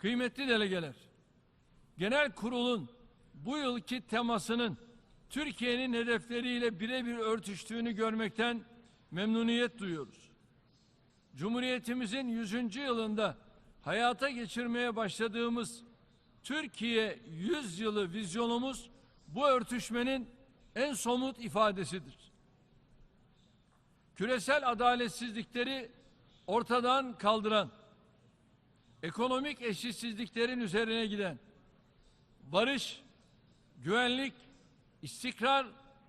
Kıymetli delegeler, genel kurulun bu yılki temasının Türkiye'nin hedefleriyle birebir örtüştüğünü görmekten memnuniyet duyuyoruz. Cumhuriyetimizin 100. yılında hayata geçirmeye başladığımız Türkiye 100 yılı vizyonumuz bu örtüşmenin en somut ifadesidir. Küresel adaletsizlikleri ortadan kaldıran, ekonomik eşitsizliklerin üzerine giden, barış, güvenlik, istikrar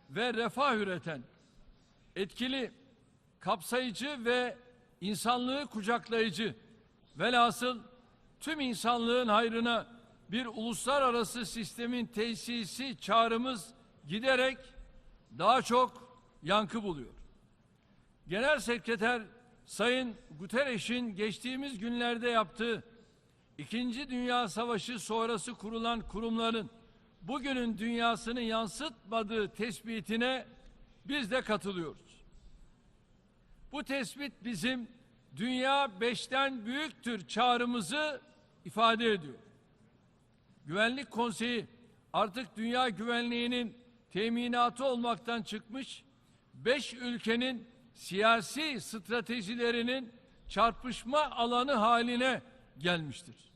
ve refah üreten, etkili, kapsayıcı ve insanlığı kucaklayıcı, velhasıl tüm insanlığın hayrına bir uluslararası sistemin tesisi çağrımız giderek daha çok yankı buluyor. Genel Sekreter Sayın Guterres'in geçtiğimiz günlerde yaptığı İkinci Dünya Savaşı sonrası kurulan kurumların bugünün dünyasını yansıtmadığı tespitine biz de katılıyoruz. Bu tespit bizim dünya beşten büyüktür çağrımızı ifade ediyor. Güvenlik Konseyi artık dünya güvenliğinin teminatı olmaktan çıkmış, beş ülkenin siyasi stratejilerinin çarpışma alanı haline gelmiştir.